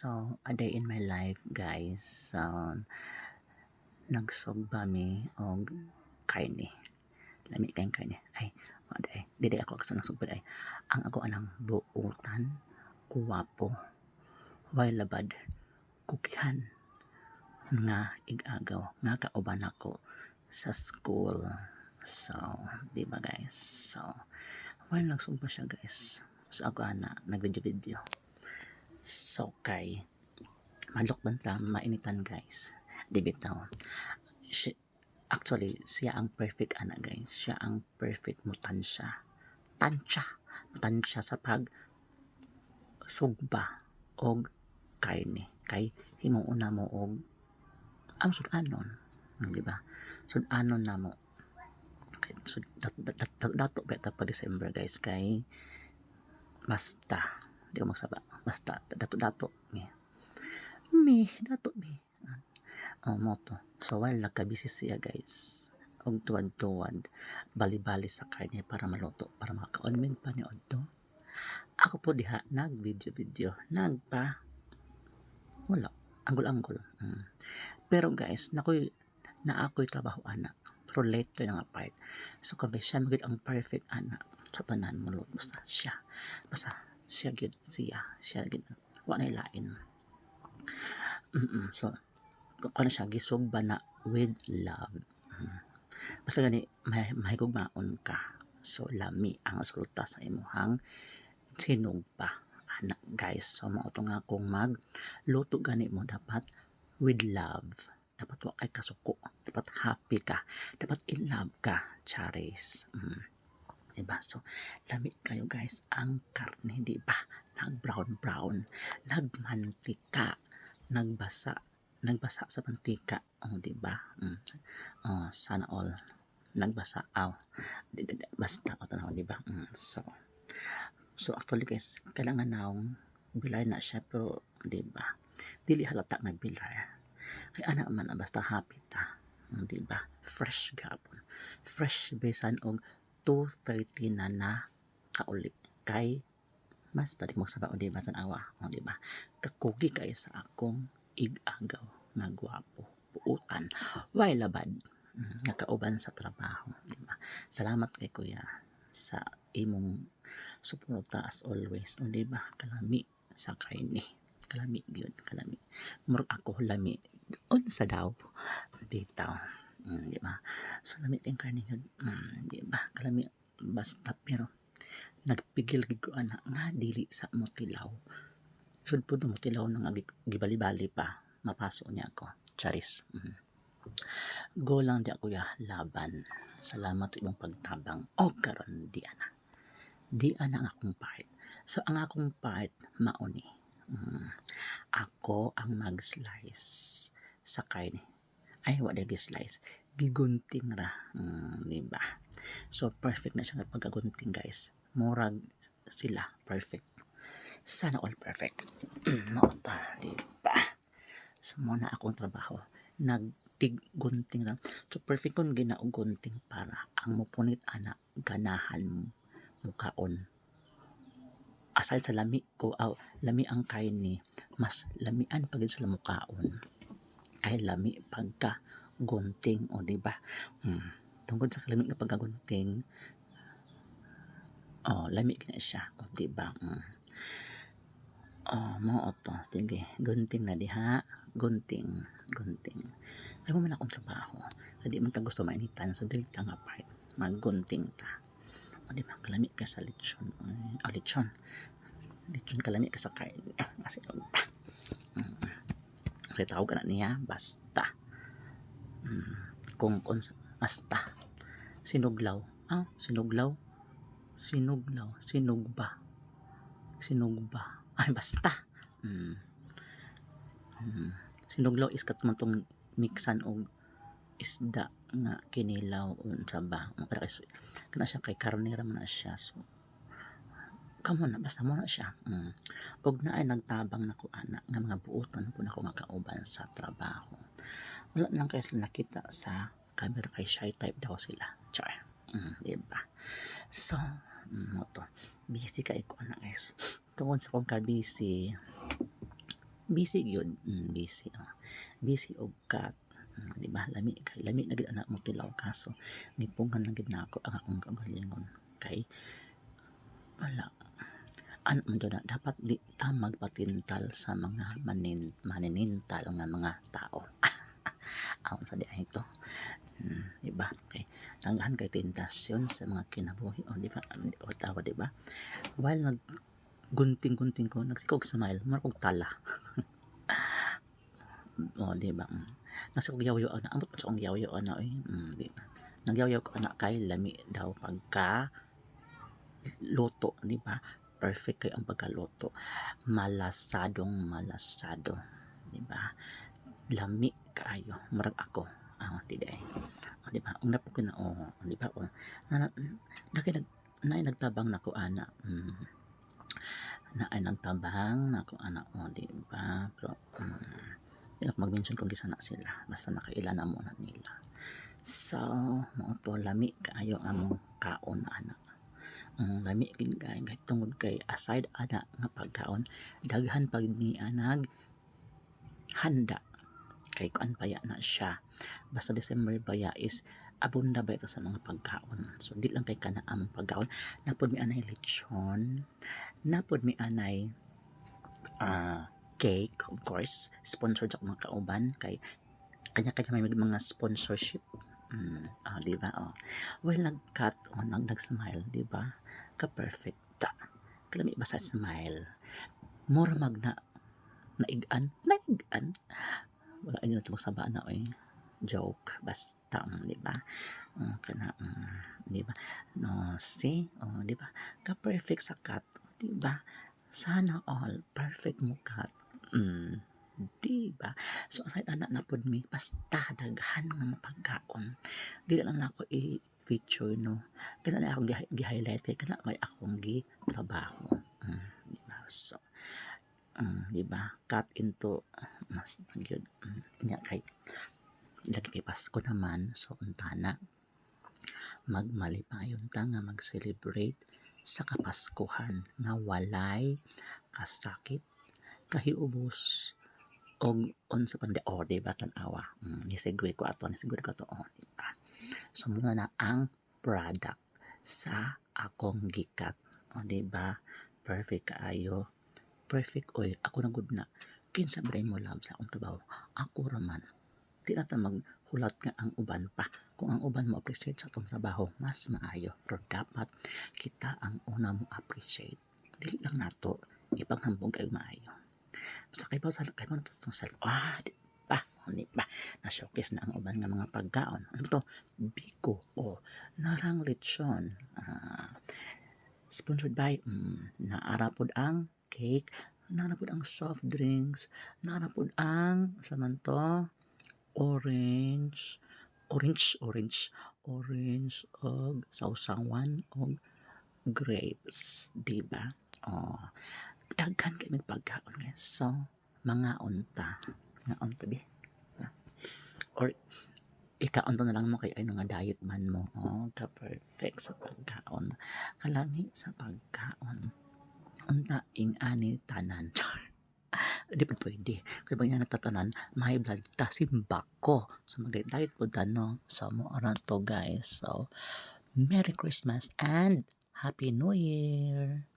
So, a day in my life, guys. So, nagsugba mi og karne. Lami kayong karne. Ay, wala ay. Dili ako kasi nagsugba ay. Ang ako anang buutan, kuwapo, way labad, kukihan, nga igagaw, nga kauban ako sa school. So, di ba guys? So, while nagsugba siya guys, so ako ana, nag-video-video. So, kay, malok banta, mainitan guys. Di bitaw. Actually, siya ang perfect ana guys. Siya ang perfect mutansya. Tansya. Mutansya sa pag sugba og karne. Kay, himuuna mo og ang sudanon. Hmm, Di ba? Sudanon na mo. Sud, dat, dat, dat, dat, dato beta pa December guys. Kay, basta. Di ko magsaba. Basta, dato dato. Mi. Mi, dato mi. Oh, moto. So, while nagkabisi siya guys, og tuwad-tuwad, bali-bali sa karne para maluto, para makaonmin pa ni Odto. Ako po diha, nag-video-video, nagpa, wala, anggol-anggol. Mm. Pero guys, nakoy, na ako'y trabaho anak. Pero late to nga part. So, kagay siya magiging ang perfect anak sa tanan mo. Basta siya. Basta siya gid siya. Siya gid. Wala na lain. Mm-mm. So, kung siya, gisog ba na with love. Mm. Basta gani, may, mahigog maon ka. So, lami ang resulta sa imuhang sinog pa. Anak, guys. So, mga ito nga kung mag luto gani mo dapat with love. Dapat wa kay kasuko. Dapat happy ka. Dapat in love ka. Charis. Mm. Diba? So, lami kayo guys. Ang karne, di ba? Nag-brown-brown. Nagmantika. Nagbasa. Nagbasa sa mantika. Oh, di ba? Mm. Oh, sana all. Nagbasa. Aw. Di, basta. O, tanaw, di ba? Mm. So, so actually guys, kailangan naong bilay na siya pero di ba? Dili halata nga bilay. Kay ana man ah, basta happy ta. Mm, Di ba? Fresh gapon. Fresh besan og 2.30 na na kauli. Kay mas tadi mo sa di ba tanawa, o di ba? Kakugi kay sa akong igagaw nga gwapo, puutan, way labad mm, nga kauban sa trabaho, di ba? Salamat kay kuya sa imong suporta as always, o di ba? Kalami sa karne. Kalami gyud, kalami. Murag ako lami doon sa daw bitaw. Mm, di ba? So lami tayong karne yun. Mm, di ba? Kalami basta pero nagpigil gid ko ana nga dili sa motilaw. Sud po no motilaw na nga gi- gibali-bali pa mapaso niya ako. Charis. Mm. Go lang di ako ya laban. Salamat sa imong pagtabang. O karon di ana. Di ana ang akong part. So ang akong part mauni. Mm. Ako ang mag-slice sa karne. Ay, wala gi-slice. Gigunting ra. Mm, di? So, perfect na siya nga pagkagunting, guys. Murag sila. Perfect. Sana all perfect. Nota, di ba? So, muna akong trabaho. Nagtiggunting lang. So, perfect kung ginaugunting para ang mupunit ana ganahan mo mukaon. Aside sa lami ko, aw, lami ang kain ni, mas lamian pag sa mukaon. Kay lami pagka gunting, o di ba? Hmm. Tungkol sa kalami na pagkagunting, oh, lami na siya, o di ba? Hmm. Oh, mo to. Sige, gunting na diha. Gunting, gunting. Kaya mo man akong trabaho. Kaya di man ta gusto mainitan. So, dili ta nga part. Maggunting ta. O, di ba? Kalami ka sa lechon. Ay, oh, lechon. Lechon kalami ka sa kain. Ah, kasi. Kasi tawag na niya. Basta. Mm. Kung, kung, basta. Sinuglaw. Ah, sinuglaw. Sinuglaw. Sinugba. Sinugba. Ay, basta. Mm. Mm. Sinuglaw is katman tong mixan og isda nga kinilaw unsa ba kana siya kay karne ra man siya so kamo na basta mo na siya. Mm. og naay nagtabang nako ana nga mga buotan po nako nga kauban sa trabaho. Wala lang kay sila nakita sa camera kay shy type daw sila. Char. Mm, di ba so mm, to. Busy kay ko ana guys. Tungod sa kong ka busy. Busy gyud mm, busy oh. busy og cat Mm, di ba lami kay lami na gid anak mo tilaw kaso. Nipungan na gid na ako ang akong kagalingon kay wala ano man na. Dapat di ta magpatintal sa mga manin, maninintal nga mga tao. Aon sa di ito hmm, di ba? Kay tanggahan kay tentasyon sa mga kinabuhi. O di ba? O tawa di ba? While nag gunting-gunting ko nagsikog smile mura kog tala. O di ba? Mm. nasa kog yaw na amot sa kong yaw na oy. Mm, di ba? Nagyaw ko anak kay lami daw pagka loto di ba perfect kay ang pagkaloto malasadong malasado di ba? Lami kaayo murag ako ah di day oh, di ba? Ang napo ko na oh di ba? Oh na, na, na, nag na nagtabang nako ana. Mm. Na ay nagtabang nako ana oh di ba? Pero mm, di na ko mag-mention kung gisa na sila. Basta nakaila na muna nila. So mo to lami kaayo among kaon ana ang lami gid kay tungod kay aside ana nga pagkaon daghan pag ni anag handa. Kay kuan paya na siya. Basta December baya is abunda ba ito sa mga pagkaon? So di lang kay kana among pagkaon. Napod mi anay lechon. Napod mi anay ah cake of course. Sponsored sa mga kauban kay kanya-kanya may mga sponsorship mm, ah, di ba? Oh. well nag-cut o nag nag-smile di ba? Ka perfect ta kalami ba sa smile? Mura magna naigan naigan wala ayun na tumagsaba na oy. Joke. Basta um, di ba? Uh, kana um, di ba? No see? Oh di ba? Ka perfect sa cut oh, di ba? Sana all perfect mo cut. Mm, di ba so aside anak na pod mi basta daghan nga mapagkaon. Dili lang nako i-feature no? Kana na gi- gi-highlight kana may akong gi trabaho mm, di ba so mm, di ba cut into mas gyud mm, nya kay lagi kay Pasko naman. So untana magmalipayon ta nga mag-celebrate sa kapaskuhan nga walay kasakit kahiubos og unsa pang oh, di ba tan-awa mm, ni segue ko ato ni segue ko to oh, di ba so muna na ang product sa akong gikat oh, di ba perfect kaayo perfect oy ako na good na. Kinsa ba mo love sa akong trabaho ako raman di na ta maghulat nga ang uban pa. Kung ang uban mo appreciate sa atong trabaho mas maayo. Pero dapat kita ang una mo appreciate. Dili lang nato ipanghambog kay maayo basta kay sa kay mo to sa ah di ba? Di ba? Na showcase na ang uban nga mga pagkaon ano to? Biko o narang lechon. Ah, sponsored by mm, naarapod ang cake naarapod ang soft drinks naarapod ang samanto orange orange orange orange og sausawan og grapes di ba? Oh daghan kay may pagkaon guys so mga unta. Nga unta bi. Or ikaon to na lang mo kay ay nga diet man mo. Oh ka perfect sa pagkaon. Kalami sa pagkaon. Unta ing ani tanan. Di pa pwede. Kaya ba niya natatanan may blood ta simba ko? So mag diet po no? So mo aran to guys. So Merry Christmas and Happy New Year